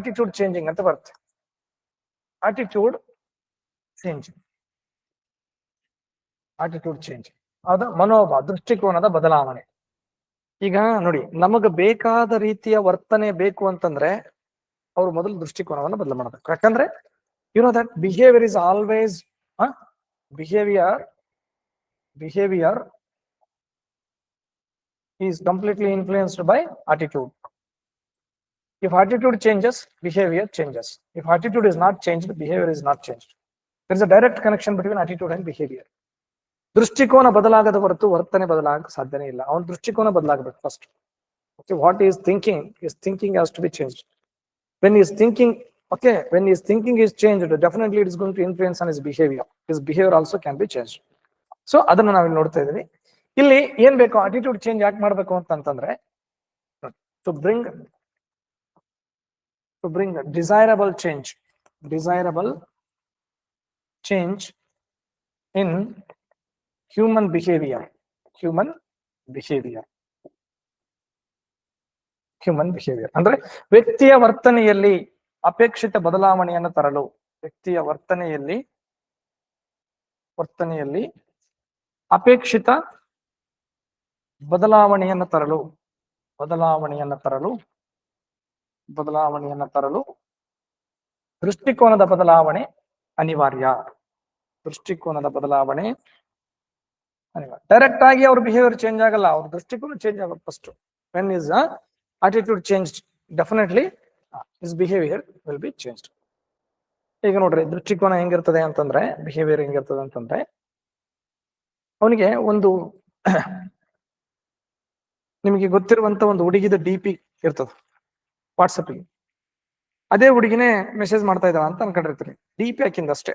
Attitude changing ಅಂತ ಬರುತ್ತೆ. Attitude changing attitude change ಅದ ಮನೋಭಾವ, ದೃಷ್ಟಿಕೋನದ ಬದಲಾವಣೆ. ಈಗ ನೋಡಿ, ನಮಗ ಬೇಕಾದ ರೀತಿಯ ವರ್ತನೆ ಬೇಕು ಅಂತಂದ್ರೆ ಅವ್ರು ಮೊದಲು ದೃಷ್ಟಿಕೋನವನ್ನು ಬದಲು ಮಾಡಬೇಕು. ಯಾಕಂದ್ರೆ you know that behaviour is always behaviour behaviour is completely influenced by attitude. If attitude changes, behavior changes. If attitude is not changed, behavior is not changed. There is a direct connection between attitude and behavior. ದೃಷ್ಟಿಕೋನ ಬದಲಾಗದ ಹೊರತು ವರ್ತನೆ ಬದಲಾಗ ಸಾಧ್ಯನೇ ಇಲ್ಲ. ಅವನ ದೃಷ್ಟಿಕೋನ ಬದಲಾಗಬೇಕು first okay what his thinking his thinking has to be change when his thinking okay when his thinking is change definitely it's going to influence on his behaviour his behaviour also can be change so ಅದನ್ನ ನಾವಿಲ್ಲಿ ನೋಡ್ತಾ ಇದೀವಿ ಇಲ್ಲಿ ಏನ್ ಬೇಕು? Attitude change ಯಾಕೆ ಮಾಡಬೇಕು ಅಂತಂತಂದ್ರೆ to bring to bring desirable change desirable change in human behavior human behavior. Human behaviour ಅಂದ್ರೆ ವ್ಯಕ್ತಿಯ ವರ್ತನೆಯಲ್ಲಿ ಅಪೇಕ್ಷಿತ ಬದಲಾವಣೆಯನ್ನು ತರಲು, ವ್ಯಕ್ತಿಯ ವರ್ತನೆಯಲ್ಲಿ ವರ್ತನೆಯಲ್ಲಿ ಅಪೇಕ್ಷಿತ ಬದಲಾವಣೆಯನ್ನು ತರಲು ಬದಲಾವಣೆಯನ್ನು ತರಲು ಬದಲಾವಣೆಯನ್ನು ತರಲು ದೃಷ್ಟಿಕೋನದ ಬದಲಾವಣೆ ಅನಿವಾರ್ಯ. ದೃಷ್ಟಿಕೋನದ ಬದಲಾವಣೆ ಅನಿವಾರ್ಯ. ಡೈರೆಕ್ಟ್ ಆಗಿ ಅವ್ರ ಬಿಹೇವಿಯರ್ ಚೇಂಜ್ ಆಗಲ್ಲ, ಅವ್ರ ದೃಷ್ಟಿಕೋನ ಚೇಂಜ್ ಆಗುತ್ತೆ first when his attitude change definitely his behaviour will be change ಈಗ ನೋಡ್ರಿ, ದೃಷ್ಟಿಕೋನ ಹೆಂಗಿರ್ತದೆ ಅಂತಂದ್ರೆ ಬಿಹೇವಿಯರ್ ಹೆಂಗಿರ್ತದೆ ಅಂತಂದ್ರೆ, ಅವನಿಗೆ ಒಂದು ನಿಮಗೆ ಗೊತ್ತಿರುವಂತ ಒಂದು ಹುಡುಗಿದ ಡಿ ಪಿ ಇರ್ತದ. ವಾಟ್ಸಪ್ ಅದೇ ಹುಡುಗಿನೇ ಮೆಸೇಜ್ ಮಾಡ್ತಾ ಇದ್ದಾಳ ಅಂತ ಅನ್ಕೊಂಡಿರ್ತೀನಿ. ಡಿ ಪಿ ಹಾಕಿಂದ ಅಷ್ಟೇ.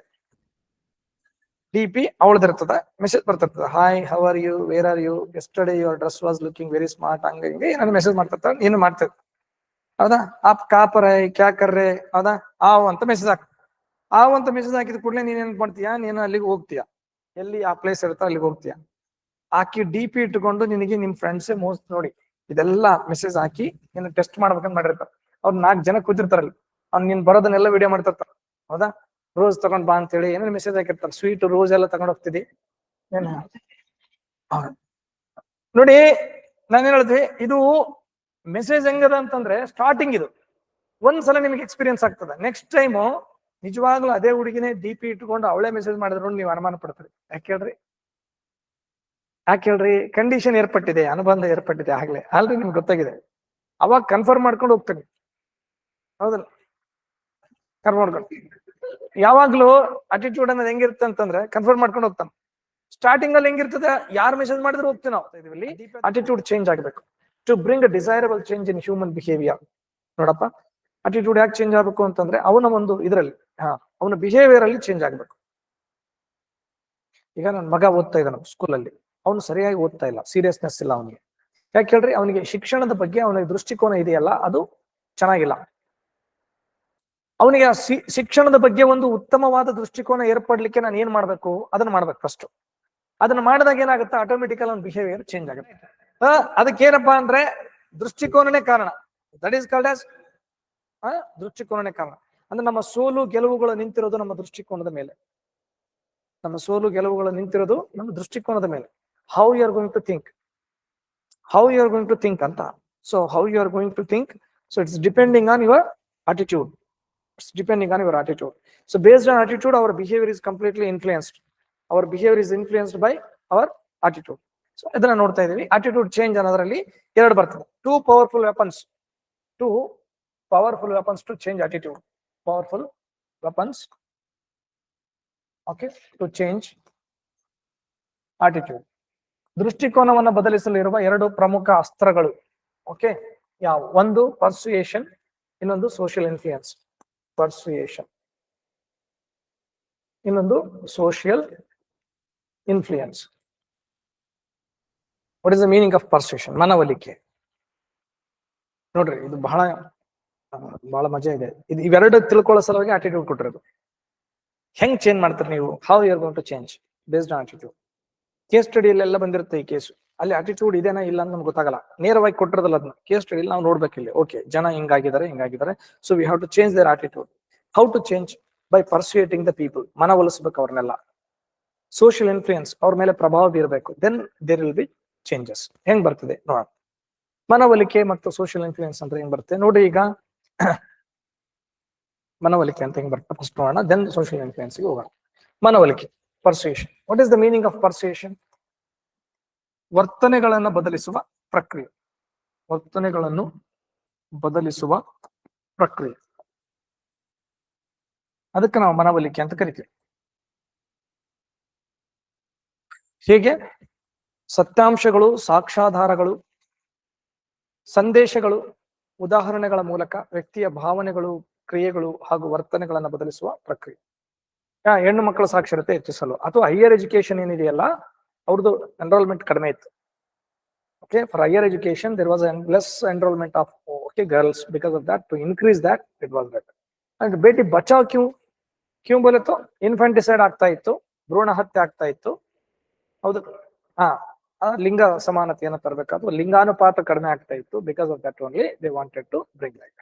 ಡಿ ಪಿ ಅವಳದಿರ್ತದ message ಬರ್ತಿರ್ತದ. Hi how are you where are you yesterday your dress was looking very smart ಹಂಗ ಹಿಂಗೆ ಏನಾದ್ರು ಮೆಸೇಜ್ ಮಾಡ್ತಿರ್ತಾರ ನೀನು ಮಾಡ್ತಿರ್. ಹೌದಾ? ಆಪ್ ಕಾಪರ, ಕ್ಯಾ ಕರ್ರೆ? ಹೌದಾ? ಆವ್ ಅಂತ ಮೆಸೇಜ್ ಹಾಕ. ಆವ್ ಅಂತ ಮೆಸೇಜ್ ಹಾಕಿದ ಕೂಡಲೇ ನೀನ್ ಏನ್ ಮಾಡ್ತೀಯಾ? ನೀನು ಅಲ್ಲಿಗೆ ಹೋಗ್ತೀಯ? ಎಲ್ಲಿ ಆ ಪ್ಲೇಸ್ ಇರುತ್ತೋ ಅಲ್ಲಿಗೆ ಹೋಗ್ತೀಯ? ಹಾಕಿ ಡಿ ಪಿ ಇಟ್ಕೊಂಡು ನಿನಗೆ ನಿಮ್ ಫ್ರೆಂಡ್ಸೇ ಮೋಸ್ಟ್ ನೋಡಿ. ಇದೆಲ್ಲ ಮೆಸೇಜ್ ಹಾಕಿ ನಿನ್ನ ಟೆಸ್ಟ್ ಮಾಡ್ಬೇಕಂತ ಮಾಡಿರ್ತಾರ. ಅವ್ರು ನಾಲ್ಕು ಜನ ಕೂತಿರ್ತಾರಲ್ಲಿ, ಅವ್ನು ನೀನ್ ಬರೋದನ್ನೆಲ್ಲ ವಿಡಿಯೋ ಮಾಡ್ತಿರ್ತಾರ ಹೌದಾ? ರೋಸ್ ತಗೊಂಡ್ ಬಾ ಅಂತ ಹೇಳಿ ಏನೇನು ಮೆಸೇಜ್ ಹಾಕಿರ್ತಾರ ಸ್ವೀಟ್ ರೋಸ್ ಎಲ್ಲ ತಗೊಂಡ್ ಹೋಗ್ತಿದಿ ಏನ. ನೋಡಿ ನಾನೇನ್ ಹೇಳಿದ್ವಿ ಇದು ಮೆಸೇಜ್ ಹೆಂಗದ ಅಂತಂದ್ರೆ ಸ್ಟಾರ್ಟಿಂಗ್ ಇದು. ಒಂದ್ಸಲ ನಿಮ್ಗೆ ಎಕ್ಸ್ಪೀರಿಯನ್ಸ್ ಆಗ್ತದೆ. ನೆಕ್ಸ್ಟ್ ಟೈಮು ನಿಜವಾಗ್ಲೂ ಅದೇ ಹುಡುಗಿನೇ ಡಿಪಿ ಇಟ್ಕೊಂಡು ಅವಳೇ ಮೆಸೇಜ್ ಮಾಡಿದ್ರು ನೀವು ಅನುಮಾನ ಪಡ್ತೀರಿ. ಯಾಕೆ ಹೇಳ್ರಿ? ಯಾಕೆ ಹೇಳ್ರಿ? ಕಂಡೀಷನ್ ಏರ್ಪಟ್ಟಿದೆ, ಅನುಬಂಧ ಏರ್ಪಟ್ಟಿದೆ ಆಗ್ಲೇ. ಆಲ್ರೆಡಿ ನಿಮ್ಗೆ ಗೊತ್ತಾಗಿದೆ. ಅವಾಗ ಕನ್ಫರ್ಮ್ ಮಾಡ್ಕೊಂಡು ಹೋಗ್ತೇನೆ. ಹೌದಲ್ಲ? ಕನ್ಫರ್ಮ್ ಮಾಡ್ಕೊಂಡು ಯಾವಾಗ್ಲೂ ಅಟಿಟ್ಯೂಡ್ ಅನ್ನೋದು ಹೆಂಗಿರುತ್ತೆ ಅಂತಂದ್ರೆ ಕನ್ಫರ್ಮ್ ಮಾಡ್ಕೊಂಡು ಹೋಗ್ತಾನೆ. ಸ್ಟಾರ್ಟಿಂಗ್ ಅಲ್ಲಿ ಹೆಂಗಿರ್ತದೆ, ಯಾರು ಮೆಸೇಜ್ ಮಾಡಿದ್ರು ಹೋಗ್ತೀವಿ ನಾವು. ಇದರಲ್ಲಿ ಅಟಿಟ್ಯೂಡ್ ಚೇಂಜ್ ಆಗಬೇಕು. To bring a desirable change in human behaviour ನೋಡಪ್ಪ. ಅಟಿಟ್ಯೂಡ್ ಯಾಕೆ ಚೇಂಜ್ ಆಗ್ಬೇಕು ಅಂತಂದ್ರೆ ಅವನ ಒಂದು ಇದರಲ್ಲಿ, ಹಾ, ಅವನ ಬಿಹೇವಿಯರ್ ಅಲ್ಲಿ ಚೇಂಜ್ ಆಗ್ಬೇಕು. ಈಗ ನನ್ನ ಮಗ ಓದ್ತಾ ಇದ್ದಾನ ಸ್ಕೂಲಲ್ಲಿ ಅವನು ಸರಿಯಾಗಿ ಓದ್ತಾ ಇಲ್ಲ ಸೀರಿಯಸ್ನೆಸ್ ಇಲ್ಲ ಅವನಿಗೆ. ಯಾಕೆ ಹೇಳ್ರಿ? ಅವನಿಗೆ ಶಿಕ್ಷಣದ ಬಗ್ಗೆ ಅವನಿಗೆ ದೃಷ್ಟಿಕೋನ ಇದೆಯಲ್ಲ, ಅದು ಚೆನ್ನಾಗಿಲ್ಲ. ಅವನಿಗೆ ಆ ಶಿಕ್ಷಣದ ಬಗ್ಗೆ ಒಂದು ಉತ್ತಮವಾದ ದೃಷ್ಟಿಕೋನ ಏರ್ಪಡ್ಲಿಕ್ಕೆ ನಾನು ಏನ್ ಮಾಡ್ಬೇಕು? ಅದನ್ನ ಮಾಡ್ಬೇಕು ಫಸ್ಟ್ ಅದನ್ನ ಮಾಡಿದಾಗ ಏನಾಗುತ್ತೆ? ಆಟೋಮೆಟಿಕಲ್ ಅವ್ನ ಬಿಹೇವಿಯರ್ ಚೇಂಜ್ ಆಗುತ್ತೆ. ಅದಕ್ಕೆ ಅದಕ್ಕೇನಪ್ಪಾ ಅಂದ್ರೆ ದೃಷ್ಟಿಕೋನನೇ ಕಾರಣ. ದಟ್ ಈಸ್ ಕಾಲ್ಡ್ ಆಸ್ ದೃಷ್ಟಿಕೋನನೇ ಕಾರಣ. ಅಂದ್ರೆ ನಮ್ಮ ಸೋಲು ಗೆಲುವುಗಳು ನಿಂತಿರೋದು ನಮ್ಮ ದೃಷ್ಟಿಕೋನದ ಮೇಲೆ. ನಮ್ಮ ಸೋಲು ಗೆಲುವುಗಳು ನಿಂತಿರೋದು ನಮ್ಮ ದೃಷ್ಟಿಕೋನದ ಮೇಲೆ. How you are going to think how you are going to think ಅಂತ. So how you are going to think so it's depending on your attitude. It's depending on your attitude. So based on attitude, our behavior is completely influenced. Our behavior is influenced by our attitude. So ಇದನ್ನ ನೋಡ್ತಾ ಇದೀವಿ attitude change ಅನ್ನೋದ್ರಲ್ಲಿ ಎರಡು ಬರ್ತದೆ two powerful weapons two powerful weapons to change attitude. Powerful weapons okay to change attitude. ದೃಷ್ಟಿಕೋನವನ್ನು ಬದಲಿಸಲು ಇರುವ ಎರಡು ಪ್ರಮುಖ ಅಸ್ತ್ರಗಳು ಓಕೆ ಯಾವ ಒಂದು ಪರ್ಸುಯೇಷನ್ ಇನ್ನೊಂದು ಸೋಷಿಯಲ್ ಇನ್ಫ್ಲೂಯೆನ್ಸ್ ಪರ್ಸುಯೇಷನ್ ಇನ್ನೊಂದು social influence what is the meaning of persuasion ಮನವೊಲಿಕೆ. ನೋಡ್ರಿ, ಇದು ಬಹಳ ಬಹಳ ಮಜಾ ಇದೆ. ಇದು ಇವೆರಡು ತಿಳ್ಕೊಳ್ಳೋ ಸಲುವಾಗಿ ಆಟಿಟ್ಯೂಡ್ ಕೊಟ್ಟಿರೋದು. ಹೆಂಗ್ ಚೇಂಜ್ ಮಾಡ್ತಾರೆ ನೀವು? How you are going to change based on attitude case ಸ್ಟಡಿಯಲ್ಲೆಲ್ಲ ಬಂದಿರುತ್ತೆ ಈ ಕೇಸು ಅಲ್ಲಿ ಆಟಿಟ್ಯೂಡ್ ಇದೆನಾ ಇಲ್ಲ ಅಂತ ನಮ್ಗೆ ಗೊತ್ತಾಗಲ್ಲ. ನೇರವಾಗಿ ಕೊಟ್ಟಿರೋದಲ್ಲ ಅದನ್ನ ಕೇಸ್ ಸ್ಟಡಿ ನಾವು ನೋಡ್ಬೇಕು ಇಲ್ಲಿ. ಓಕೆ ಜನ ಹಿಂಗಾಗಿದ್ದಾರೆ ಹಿಂಗಾಗಿದ್ದಾರೆ. So we have to change their attitude how to change by persuading the people ಮನವೊಲಿಸ್ಬೇಕು ಅವ್ರನ್ನೆಲ್ಲ. ಸೋಷಿಯಲ್ ಇನ್ಫ್ಲೂಯೆನ್ಸ್ ಅವ್ರ ಮೇಲೆ ಪ್ರಭಾವ ಬೀರಬೇಕು. Then there will be changes ಹೆಂಗ್ ಬರ್ತದೆ? ನೋಡೋಣ. ಮನವೊಲಿಕೆ ಮತ್ತು ಸೋಷಿಯಲ್ ಇನ್ಫ್ಲೂಯೆನ್ಸ್ ಅಂದ್ರೆ ಹೆಂಗ್ ಬರುತ್ತೆ? ನೋಡಿ ಈಗ ಮನವೊಲಿಕೆ ಅಂತ ಹೆಂಗ್ ಬರುತ್ತೆ? ಫಸ್ಟ್ ನೋಡೋಣ ದೆನ್ ಸೋಷಿಯಲ್ ಇನ್ಫ್ಲೂಯೆನ್ಸ್ ಹೋಗೋಣ. ಮನವೊಲಿಕೆ persuasion what is the meaning of persuasion ವರ್ತನೆಗಳನ್ನ ಬದಲಿಸುವ ಪ್ರಕ್ರಿಯೆ. ವರ್ತನೆಗಳನ್ನು ಬದಲಿಸುವ ಪ್ರಕ್ರಿಯೆ. ಅದಕ್ಕೆ ನಾವು ಮನವೊಲಿಕೆ ಅಂತ ಕರಿತೀವಿ. ಹೀಗೆ? ಸತ್ಯಾಂಶಗಳು ಸಾಕ್ಷಾಧಾರಗಳು ಸಂದೇಶಗಳು, ಉದಾಹರಣೆಗಳ ಮೂಲಕ ವ್ಯಕ್ತಿಯ ಭಾವನೆಗಳು, ಕ್ರಿಯೆಗಳು ಹಾಗೂ ವರ್ತನೆಗಳನ್ನು ಬದಲಿಸುವ ಪ್ರಕ್ರಿಯೆ. ಹೆಣ್ಣು ಮಕ್ಕಳ ಸಾಕ್ಷರತೆ ಹೆಚ್ಚಿಸಲು. ಅಥವಾ ಹೈಯರ್ ಎಜುಕೇಶನ್ ಏನಿದೆಯಲ್ಲ ಅವ್ರದ್ದು ಎನ್ರೋಲ್ಮೆಂಟ್ ಕಡಿಮೆ ಇತ್ತು. Okay for higher education there was less enrolment of okay girls because of that to increase that it was that and Beti Bachao Q Q ಬಲತ್ತು infanticide ಆಗ್ತಾ ಇತ್ತು, ಭ್ರೂಣ ಹತ್ಯೆ ಆಗ್ತಾ ಇತ್ತು. ಹೌದು. ಹಾ ಲಿಂಗ ಸಮಾನತೆಯನ್ನು ತರಬೇಕಾದ್ರು, ಲಿಂಗಾನುಪಾತ ಕಡಿಮೆ ಆಗ್ತಾ ಇತ್ತು. Because of that only they wanted to bring like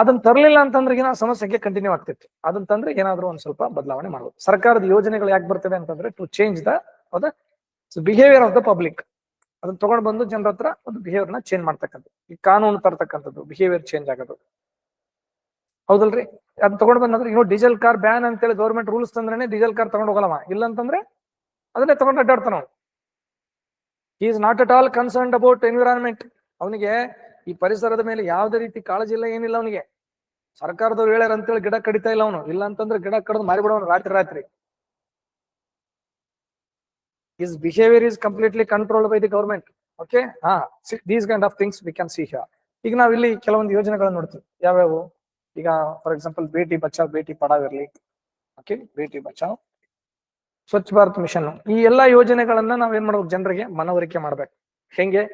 ಅದನ್ನ ತರಲಿಲ್ಲ ಅಂತಂದ್ರೆ ಏನೋ ಸಮಸ್ಯೆಗೆ ಕಂಟಿನ್ಯೂ ಆಗ್ತಿತ್ತು. ಅದನ್ನ ತಂದ್ರೆ ಏನಾದ್ರೂ ಒಂದ್ ಸ್ವಲ್ಪ ಬದಲಾವಣೆ ಮಾಡ್ಬೋದು. ಸರ್ಕಾರದ ಯೋಜನೆಗಳು ಯಾಕೆ ಬರ್ತವೆ ಅಂತಂದ್ರೆ ಟು ಚೇಂಜ್ ದ ಹೌದಾ? ಬಿಹೇವಿಯರ್ ಆಫ್ ದ ಪಬ್ಲಿಕ್ ಅದನ್ನ ತಗೊಂಡ್ ಬಂದು ಜನರ ಹತ್ರ ಒಂದು ಬಿಹೇವಿಯರ್ನ ಚೇಂಜ್ ಮಾಡ್ತಕ್ಕಂಥದ್ದು. ಈ ಕಾನೂನು ತರ್ತಕ್ಕಂಥದ್ದು ಬಿಹೇವಿಯರ್ ಚೇಂಜ್ ಆಗೋದು. ಹೌದಲ್ರಿ? ಅದನ್ನ ತಗೊಂಡ್ ಬಂದ್ರೆ ಇನ್ನು ಡೀಸೆಲ್ ಕಾರ್ ಬ್ಯಾನ್ ಅಂತೇಳಿ ಗೌರ್ಮೆಂಟ್ ರೂಲ್ಸ್ ತಂದ್ರೆ ಡೀಸೆಲ್ ಕಾರ್ ತಗೊಂಡ್ ಹೋಗಲ್ಲ ಇಲ್ಲ ಅಂತಂದ್ರೆ ಅದನ್ನೇ ತಗೊಂಡು ಅಡ್ಡಾಡ್ತಾನ ನಾವು. Is not at all concerned about environment ಅವನಿಗೆ ಈ ಪರಿಸರದ ಮೇಲೆ ಯಾವುದೇ ರೀತಿ ಕಾಳಜಿ ಇಲ್ಲ, ಏನಿಲ್ಲ ಅವನಿಗೆ. ಸರ್ಕಾರದವ್ರು ಹೇಳ್ಯಾರ ಅಂತೇಳಿ ಗಿಡ ಕಡಿತಾ ಇಲ್ಲ ಅವನು. ಇಲ್ಲ ಅಂತಂದ್ರೆ ಗಿಡ ಕಡದು ಮಾರಿಬಿಡೋನು ರಾತ್ರಿ ರಾತ್ರಿ. His behavior is completely controlled by the government. Okay? ಹಾ these kind of things we can see here ಈಗ ನಾವ್ ಇಲ್ಲಿ ಕೆಲವೊಂದು ಯೋಜನೆಗಳನ್ನ ನೋಡ್ತೀವಿ. ಯಾವ್ಯಾವು? ಈಗ ಫಾರ್ ಎಕ್ಸಾಂಪಲ್ ಬೇಟಿ ಬಚಾವ್, ಬೇಟಿ ಪಡಾವ್ ಇರ್ಲಿ. ಓಕೆ ಬೇಟಿ ಬಚಾವ್. ಸ್ವಚ್ಛ ಭಾರತ್ ಮಿಷನ್. ಈ ಎಲ್ಲಾ ಯೋಜನೆಗಳನ್ನ ನಾವ್ ಏನ್ ಮಾಡ್ಬೇಕು? ಜನರಿಗೆ ಮನವರಿಕೆ ಮಾಡ್ಬೇಕು. ಹೆಂಗೆ?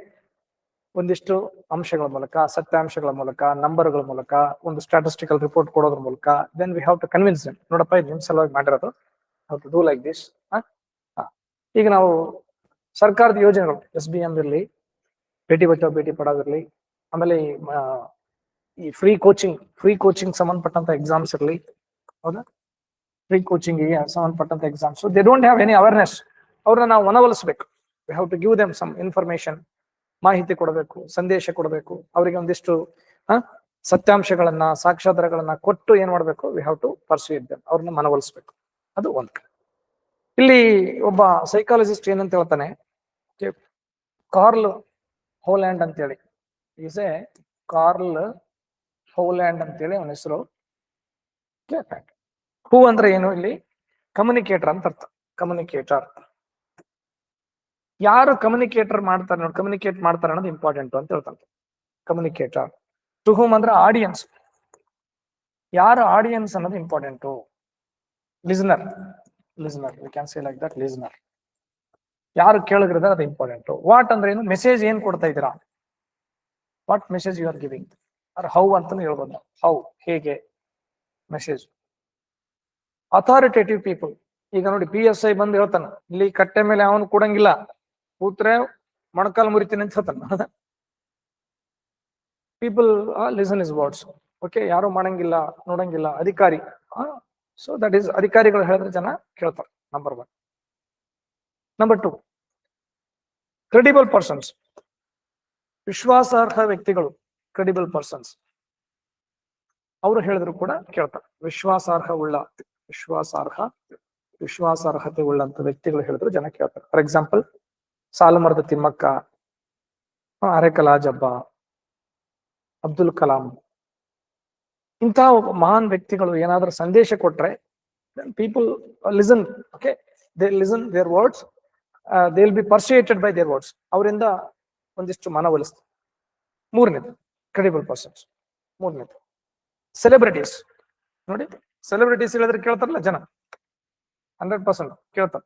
ಒಂದಿಷ್ಟು ಅಂಶಗಳ ಮೂಲಕ ಸತ್ಯಾಂಶಗಳ ಮೂಲಕ ನಂಬರ್ಗಳ ಮೂಲಕ ಒಂದು ಸ್ಟಾಟಿಸ್ಟಿಕಲ್ ರಿಪೋರ್ಟ್ ಕೊಡೋದ್ರ ಮೂಲಕ then we have to convince them ನೋಡಪ್ಪ ಇದು ನಿಮ್ ಸಲುವಾಗಿ ಮಾಡಿರೋದು. How to do like this ಈಗ ನಾವು ಸರ್ಕಾರದ ಯೋಜನೆಗಳು ಎಸ್ ಬಿ ಎಂ ಇರಲಿ ಭೇಟಿ ಬಚಾವ್ ಭೇಟಿ ಪಡೋದಿರಲಿ ಆಮೇಲೆ ಈ, ಫ್ರೀ ಕೋಚಿಂಗ್ ಫ್ರೀ ಕೋಚಿಂಗ್ ಸಂಬಂಧಪಟ್ಟಂತ ಎಕ್ಸಾಮ್ಸ್ ಇರಲಿ ಹೌದಾ? ಫ್ರೀ ಕೋಚಿಂಗ್ ಸಂಬಂಧಪಟ್ಟಂತ exams they don't have any awareness ಅವ್ರನ್ನ ನಾವು ಮನವೊಲಿಸ್ಬೇಕು. We have to give them some information ಮಾಹಿತಿ ಕೊಡಬೇಕು, ಸಂದೇಶ ಕೊಡಬೇಕು, ಅವರಿಗೆ ಒಂದಿಷ್ಟು ಸತ್ಯಾಂಶಗಳನ್ನ, ಸಾಕ್ಷ್ಯಾಧಾರಗಳನ್ನ ಕೊಟ್ಟು ಏನ್ ಮಾಡ್ಬೇಕು? We have to pursue them ಅವ್ರನ್ನ ಮನವೊಲಿಸ್ಬೇಕು. ಅದು ಒಂದ್ ಕಡೆ. ಇಲ್ಲಿ ಒಬ್ಬ ಸೈಕಾಲಜಿಸ್ಟ್ ಏನಂತ ಹೇಳ್ತಾನೆ ಕಾರ್ಲ್ ಹೋಲ್ಯಾಂಡ್ ಅಂತೇಳಿ. ಈಸ್ ಎ ಕಾರ್ಲ್ ಹೋಲ್ಯಾಂಡ್ ಅಂತೇಳಿ ಅವನ ಹೆಸರು. ಹೂ ಅಂದ್ರೆ ಏನು ಇಲ್ಲಿ? ಕಮ್ಯುನಿಕೇಟರ್ ಅಂತ ಅರ್ಥ. ಕಮ್ಯುನಿಕೇಟರ್. ಯಾರು ಕಮ್ಯುನಿಕೇಟರ್ ಮಾಡ್ತಾರೆ ನೋಡಿ ಕಮ್ಯುನಿಕೇಟ್ ಮಾಡ್ತಾರೆ ಅನ್ನೋದು ಇಂಪಾರ್ಟೆಂಟ್ ಅಂತ ಹೇಳ್ತಾರೆ ಕಮ್ಯುನಿಕೇಟರ್ ಟು ಹೂಮ್ ಅಂದ್ರೆ ಆಡಿಯನ್ಸ್ ಯಾರು ಆಡಿಯನ್ಸ್ ಅನ್ನೋದು important listener listener we can say like that listener ಯಾರು ಕೇಳಿದ್ರೆ ಅದು ಇಂಪಾರ್ಟೆಂಟ್ ವಾಟ್ ಅಂದ್ರೆ ಏನು? ಮೆಸೇಜ್ ಏನ್ ಕೊಡ್ತಾ ಇದ್ದೀರಾ? What message you are giving or how ಅಂತಾನು ಹೇಳ್ಬೋದು. ಹೌ ಹೇಗೆ? ಮೆಸೇಜ್ ಅಥಾರಿಟೇಟಿವ್ ಪೀಪಲ್ ಈಗ ನೋಡಿ ಪಿ ಎಸ್ ಐ ಬಂದು ಹೇಳ್ತಾನೆ. ಇಲ್ಲಿ ಕಟ್ಟೆ ಮೇಲೆ ಅವನು ಕೊಡಂಗಿಲ್ಲ. ಕೂತ್ರೆ ಮೊಣಕಾಲ್ ಮುರಿತೀನಿ ಅಂತ ಹೇಳ್ತಾನ. People listen his words okay ಯಾರು ಮಾಡಂಗಿಲ್ಲ, ನೋಡಂಗಿಲ್ಲ, ಅಧಿಕಾರಿ. ಸೊ ದಟ್ ಈಸ್ ಅಧಿಕಾರಿಗಳು ಹೇಳಿದ್ರೆ ಜನ ಕೇಳ್ತಾರೆ. Number one number two credible persons ವಿಶ್ವಾಸಾರ್ಹ ವ್ಯಕ್ತಿಗಳು ಕ್ರೆಡಿಬಲ್ ಪರ್ಸನ್ಸ್ ಅವರು ಹೇಳಿದ್ರು ಕೂಡ ಕೇಳ್ತಾರೆ. ವಿಶ್ವಾಸಾರ್ಹ ಉಳ್ಳ ವಿಶ್ವಾಸಾರ್ಹ ವಿಶ್ವಾಸಾರ್ಹತೆ ಉಳ್ಳಂತ ವ್ಯಕ್ತಿಗಳು ಹೇಳಿದ್ರು ಜನ ಕೇಳ್ತಾರೆ. ಫಾರ್ ಎಕ್ಸಾಂಪಲ್ ಸಾಲುಮರದ ತಿಮ್ಮಕ್ಕ ಅರೆಕಲಾ ಅರೆಕಲಾಜಬ್ಬ, ಅಬ್ದುಲ್ ಕಲಾಂ. ಇಂತಹ ಮಹಾನ್ ವ್ಯಕ್ತಿಗಳು ಏನಾದರೂ ಸಂದೇಶ ಕೊಟ್ರೆ people listen okay they listen their words they will be persuaded by their words ಅವರಿಂದ ಒಂದಿಷ್ಟು ಮನವೊಲಿಸ್ತಾರೆ ಮೂರನೇದು ಕ್ರೆಡಿಬಲ್ ಪರ್ಸನ್ಸ್ ಮೂರನೇದು ಸೆಲೆಬ್ರಿಟೀಸ್ ನೋಡಿ ಸೆಲೆಬ್ರಿಟೀಸ್ ಹೇಳಿದ್ರೆ ಕೇಳ್ತಾರಲ್ಲ ಜನ. ಹಂಡ್ರೆಡ್ ಪರ್ಸೆಂಟ್ ಕೇಳ್ತಾರೆ.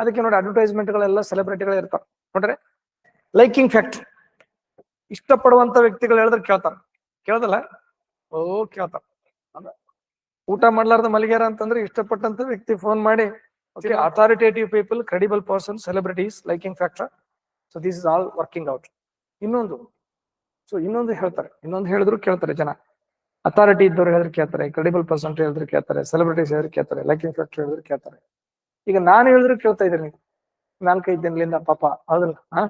ಅದಕ್ಕೆ ನೋಡಿ ಅಡ್ವರ್ಟೈಸ್ಮೆಂಟ್ಗಳೆಲ್ಲ ಸೆಲೆಬ್ರಿಟಿಗಳು ಇರ್ತಾರೆ. ನೋಡ್ರಿ ಲೈಕಿಂಗ್ ಫ್ಯಾಕ್ಟ್ ಇಷ್ಟಪಡುವಂತ ವ್ಯಕ್ತಿಗಳು ಹೇಳಿದ್ರೆ ಕೇಳ್ತಾರ. ಕೇಳ್ದಲ್ಲ? ಓ, ಕೇಳ್ತಾರ. ಅಂದ್ರೆ ಊಟ ಮಾಡ್ಲಾರ್ದ ಮಲಗ್ಯಾರ ಅಂತಂದ್ರೆ ಇಷ್ಟಪಟ್ಟಂತ ವ್ಯಕ್ತಿ ಫೋನ್ ಮಾಡಿ okay authoritative people credible person celebrities liking factor so this is all working out ಇನ್ನೊಂದು ಸೊ ಇನ್ನೊಂದು ಹೇಳ್ತಾರೆ. ಇನ್ನೊಂದು ಹೇಳಿದ್ರು ಕೇಳ್ತಾರೆ ಜನ. ಅಥಾರಿಟಿ ಇದ್ದವ್ರು ಹೇಳಿದ್ರೆ ಕೇಳ್ತಾರೆ ಕ್ರೆಡಿಬಲ್ ಪರ್ಸನ್ ಹೇಳಿದ್ರು ಕೇಳ್ತಾರೆ ಸೆಲೆಬ್ರಿಟೀಸ್ ಹೇಳಿದ್ರು ಕೇಳ್ತಾರೆ ಲೈಕಿಂಗ್ ಫ್ಯಾಕ್ಟರ್ ಹೇಳಿದ್ರು ಕೇಳ್ತಾರೆ. ಈಗ ನಾನು ಹೇಳಿದ್ರು ಕೇಳ್ತಾ ಇದ್ದೀನಿ ನಾಲ್ಕೈದು ದಿನದಿಂದ ಪಾಪ ಹೌದಲ್ಲ? ಹಾ?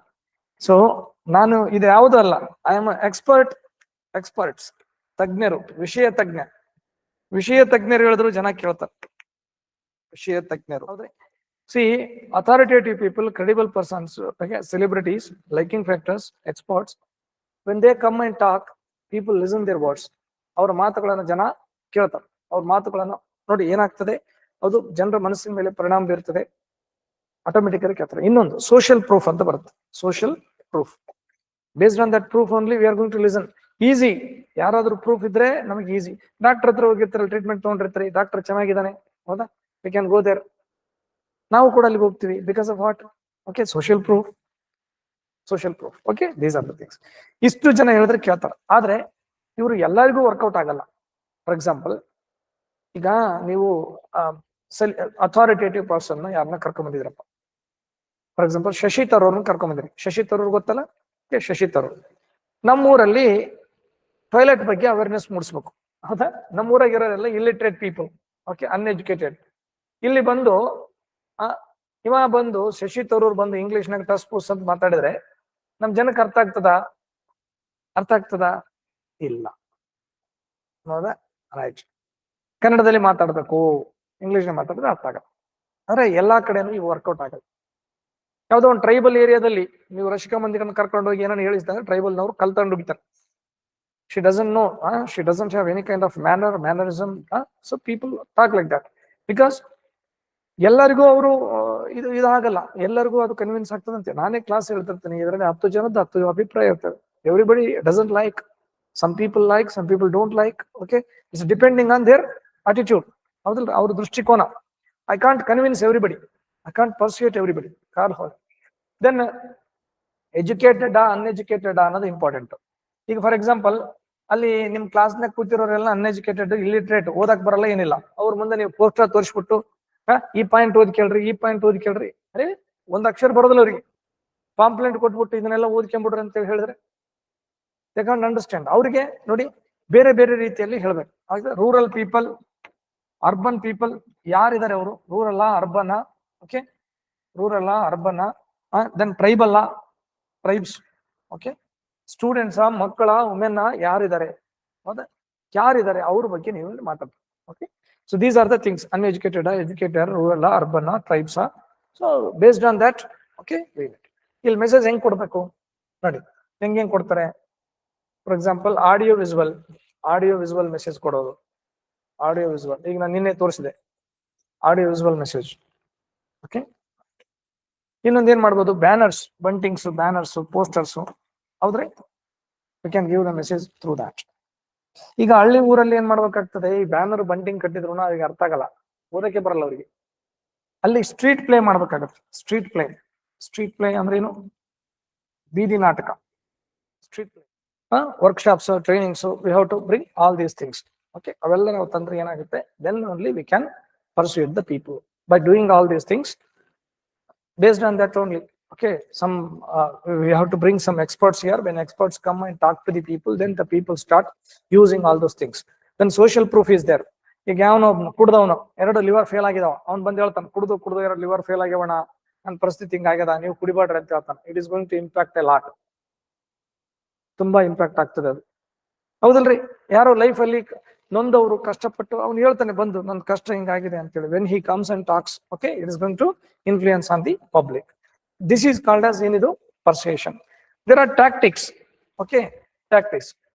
ಸೊ ನಾನು ಇದು ಯಾವುದು ಅಲ್ಲ ಐ ಆಮ್ ಎಕ್ಸ್ಪರ್ಟ್ ಎಕ್ಸ್ಪರ್ಟ್ಸ್ ತಜ್ಞರು ವಿಷಯ ತಜ್ಞ. ವಿಷಯ ತಜ್ಞರು ಹೇಳಿದ್ರು ಜನ ಕೇಳ್ತಾರೆ. ವಿಷಯ ತಜ್ಞರು. ಹೌದ್ರಿ. See authoritative people credible persons celebrities liking factors experts when they come and talk people listen their words ಅವರ ಮಾತುಗಳನ್ನು ಜನ ಕೇಳ್ತಾರೆ. ಅವ್ರ ಮಾತುಗಳನ್ನು ನೋಡಿ ಏನಾಗ್ತದೆ? ಅದು ಜನರ ಮನಸ್ಸಿನ ಮೇಲೆ ಪರಿಣಾಮ ಬೀರ್ತದೆ. ಆಟೋಮೆಟಿಕ್ ಆಗಿ ಕೇಳ್ತಾರೆ. ಇನ್ನೊಂದು ಸೋಷಿಯಲ್ ಪ್ರೂಫ್ ಅಂತ ಬರುತ್ತೆ. Social proof based on that proof only we are going to listen easy ಯಾರಾದ್ರೂ ಪ್ರೂಫ್ ಇದ್ರೆ ನಮಗೆ ಈಸಿ ಡಾಕ್ಟರ್ ಹತ್ರ ಹೋಗಿರ್ತಾರೆ ಟ್ರೀಟ್ಮೆಂಟ್ ತಗೊಂಡಿರ್ತಾರೆ. ಡಾಕ್ಟರ್ ಚೆನ್ನಾಗಿದ್ದಾನೆ. ಹೌದಾ? ವಿ ಕ್ಯಾನ್ ಗೋ ದೇರ್ ನಾವು ಕೂಡ ಅಲ್ಲಿಗೆ ಹೋಗ್ತೀವಿ because of what okay social proof social proof okay these are the things ಇಷ್ಟು ಜನ ಹೇಳಿದ್ರೆ ಕೇಳ್ತಾರೆ. ಆದ್ರೆ ಇವರು ಎಲ್ಲರಿಗೂ ವರ್ಕೌಟ್ ಆಗಲ್ಲ. ಫಾರ್ ಎಕ್ಸಾಂಪಲ್ ಈಗ ನೀವು ಅಥಾರಿಟೇಟಿವ್ ಪರ್ಸನ್ ಯಾರನ್ನ ಕರ್ಕೊಂಡ್ ಬಂದಿದ್ರಪ್ಪ? ಫಾರ್ ಎಕ್ಸಾಂಪಲ್ ಶಶಿ ತರೂರ್ನ ಕರ್ಕೊಂಡ್ ಬಂದಿರಿ. ಶಶಿ ತರೂರ್ ಗೊತ್ತಲ್ಲ? ಶಶಿ ತರೂರ್. ನಮ್ಮೂರಲ್ಲಿ ಟಾಯ್ಲೆಟ್ ಬಗ್ಗೆ ಅವೇರ್ನೆಸ್ ಮೂಡಿಸ್ಬೇಕು. ಹೌದಾ? ನಮ್ಮೂರಾಗ ಇರೋರೆಲ್ಲ ಇಲ್ಲಿಟ್ರೇಟ್ ಪೀಪಲ್ ಓಕೆ ಅನ್ಎಜುಕೇಟೆಡ್ ಇಲ್ಲಿ ಬಂದು ಇವ ಬಂದು, ಶಶಿ ತರೂರ್ ಬಂದು ಇಂಗ್ಲಿಷ್ನಾಗ ಟಸ್ ಪೂಸ್ ಅಂತ ಮಾತಾಡಿದ್ರೆ ನಮ್ ಜನಕ್ಕೆ ಅರ್ಥ ಆಗ್ತದ? ಅರ್ಥ ಆಗ್ತದ? ಇಲ್ಲ. ಹೌದಾ? ರೈಟ್ ಕನ್ನಡದಲ್ಲಿ ಮಾತಾಡ್ಬೇಕು. ಇಂಗ್ಲಿಷ್ ಮಾತಾಡಿದ್ರೆ ಅರ್ಥ ಆಗಲ್ಲ. ಅಂದ್ರೆ ಎಲ್ಲಾ ಕಡೆನೂ ಇವು ವರ್ಕೌಟ್ ಆಗಲ್ಲ. ಯಾವುದೋ ಒಂದು ಟ್ರೈಬಲ್ ಏರಿಯಾದಲ್ಲಿ ನೀವು ರಶಿಕಾ ಮಂದಿರನ್ನು ಕರ್ಕೊಂಡು ಹೋಗಿ ಏನೇನು ಹೇಳಿದ್ರೆ ಟ್ರೈಬಲ್ ನವರು ಕಲ್ತಂಡು ಹೋಗಿತಾರೆ she doesn't know she doesn't have any kind of manner mannerism so people talk like that because ಎಲ್ಲರಿಗೂ ಅವರು ಇದು ಇದಾಗಲ್ಲ ಎಲ್ಲರಿಗೂ ಅದು ಕನ್ವಿನ್ಸ್ ಆಗ್ತದಂತೆ. ನಾನೇ ಕ್ಲಾಸ್ ಹೇಳ್ತಿರ್ತೀನಿ. ಇದರಲ್ಲಿ ಹತ್ತು ಜನದ ಹತ್ತು ಅಭಿಪ್ರಾಯ ಇರ್ತದೆ. Everybody doesn't like some people like some people don't like okay it's depending on their attitude ಹೌದಲ್ಲ ಅವ್ರ ದೃಷ್ಟಿಕೋನ. I can't convince everybody I can't pursuit everybody car ಹಾಲ್ ದೆನ್ ಎಜುಕೇಟೆಡ್ ಅನ್ಎಜುಕೇಟೆಡ್ ಅನ್ನೋದು ಇಂಪಾರ್ಟೆಂಟ್ ಈಗ ಫಾರ್ ಎಕ್ಸಾಂಪಲ್ ಅಲ್ಲಿ ನಿಮ್ ಕ್ಲಾಸ್ನಾಗ ಕೂತಿರೋರೆಲ್ಲ uneducated illiterate ಓದಕ್ ಬರಲ್ಲ, ಏನಿಲ್ಲ. ಅವ್ರ ಮುಂದೆ ನೀವು ಪೋಸ್ಟರ್ ತೋರಿಸ್ಬಿಟ್ಟು ಈ ಪಾಯಿಂಟ್ ಓದಿ ಕೇಳ್ರಿ, ಈ ಪಾಯಿಂಟ್ ಓದಿ ಕೇಳ್ರಿ. ಅರೇ, ಒಂದ್ ಅಕ್ಷರ ಬರೋದಿಲ್ಲ ಅವ್ರಿಗೆ. ಪಾಂಪ್ಲೆಂಟ್ ಕೊಟ್ಬಿಟ್ಟು ಇದನ್ನೆಲ್ಲ ಓದ್ಕೊಂಬಿಡ್ರಿ ಅಂತ ಹೇಳಿದ್ರೆ ದೇ ಕಾಂಟ್ ಅಂಡರ್ಸ್ಟ್ಯಾಂಡ್ ಅವ್ರಿಗೆ ನೋಡಿ, ಬೇರೆ ಬೇರೆ ರೀತಿಯಲ್ಲಿ ಹೇಳ್ಬೇಕು. ಆಗ ರೂರಲ್ ಪೀಪಲ್ ಅರ್ಬನ್ ಪೀಪಲ್ ಯಾರಿದ್ದಾರೆ ಅವರು? ರೂರಲ್ಲ ಅರ್ಬನ್ ಓಕೆ ರೂರಲ್ಲ ಅರ್ಬನ್ ದೆನ್ ಟ್ರೈಬಲ್ಲ ಟ್ರೈಬ್ಸ್ ಓಕೆ ಸ್ಟೂಡೆಂಟ್ಸ ಮಕ್ಕಳ ವುಮೆನ್ ಯಾರಿದ್ದಾರೆ? ಹೌದಾ ಯಾರಿದ್ದಾರೆ? ಅವ್ರ ಬಗ್ಗೆ ನೀವು ಮಾತಾಡ್ತೀವಿ okay so these are the things uneducated educated rural urban tribes so based on that okay ಇಲ್ಲಿ ಮೆಸೇಜ್ ಹೆಂಗ್ ಕೊಡ್ಬೇಕು? ನೋಡಿ, ಹೆಂಗ್ ಹೆಂಗ್ ಕೊಡ್ತಾರೆ? For example audio visual audio visual message ಕೊಡೋದು. ಆಡಿಯೋ ವಿಸುವಲ್ ಈಗ ನಾನು ನಿನ್ನೆ ತೋರಿಸಿದೆ. ಆಡಿಯೋ ವಿಸುವಲ್ ಮೆಸೇಜ್ ಓಕೆ ಇನ್ನೊಂದು ಏನ್ ಮಾಡ್ಬೋದು? ಬ್ಯಾನರ್ಸ್ ಬಂಟಿಂಗ್ಸ್ ಬ್ಯಾನರ್ಸ್ ಪೋಸ್ಟರ್ಸ್ ಹೌದ್ರಿ? We can give the message through that ಈಗ ಹಳ್ಳಿ ಊರಲ್ಲಿ ಏನ್ ಮಾಡ್ಬೇಕಾಗ್ತದೆ? ಈ ಬ್ಯಾನರ್ ಬಂಟಿಂಗ್ ಕಟ್ಟಿದ್ರು ಅವ್ರಿಗೆ ಅರ್ಥ ಆಗಲ್ಲ. ಓದಕ್ಕೆ ಬರಲ್ಲ ಅವ್ರಿಗೆ. ಅಲ್ಲಿ ಸ್ಟ್ರೀಟ್ ಪ್ಲೇ ಮಾಡ್ಬೇಕಾಗತ್ತೆ. ಸ್ಟ್ರೀಟ್ ಪ್ಲೇ ಸ್ಟ್ರೀಟ್ ಪ್ಲೇ ಅಂದ್ರೆ ಏನು? ಬೀದಿ ನಾಟಕ. Street play workshops trainings we have to bring all these things okay ಅವೆಲ್ಲ ನಾವು ತಂದ್ರೆ ಏನಾಗುತ್ತೆ? Then only we can pursuit the people by doing all these things based on that only okay some we we to bring some experts experts here. Experts come and talk to the the then the the start using all those things then then proof is there. ಈಗ ಯಾವನೋ ಕುಡ್ದವನು, ಎರಡು liver fail ಆಗಿದಾವ. ಅವ್ನು ಬಂದು ಹೇಳ್ತಾನೆ, ಕುಡ್ದು ಕುಡ್ದು ಎರಡು ಲಿವರ್ ಫೇಲ್ ಆಗ್ಯವಣ ನನ್ನ ಪರಿಸ್ಥಿತಿ ಹಿಂಗಾಗ್ಯದ ನೀವು ಕುಡಿಬೇಡ್ರಿ ಅಂತ ಹೇಳ್ತಾನೆ. It is going to impact a lot ತುಂಬಾ ಇಂಪ್ಯಾಕ್ಟ್ ಆಗ್ತದೆ ಅದು. ಹೌದಲ್ರಿ? ಯಾರೋ ಲೈಫ್ ಅಲ್ಲಿ ನೊಂದವರು ಕಷ್ಟಪಟ್ಟು ಅವ್ನು ಹೇಳ್ತಾನೆ, ಬಂದು ನನ್ನ ಕಷ್ಟ ಹಿಂಗಾಗಿದೆ ಅಂತೇಳಿ. When he comes and talks okay it is going to influence on the public this is called as ಏನಿದು? Persuasion there are tactics okay tactics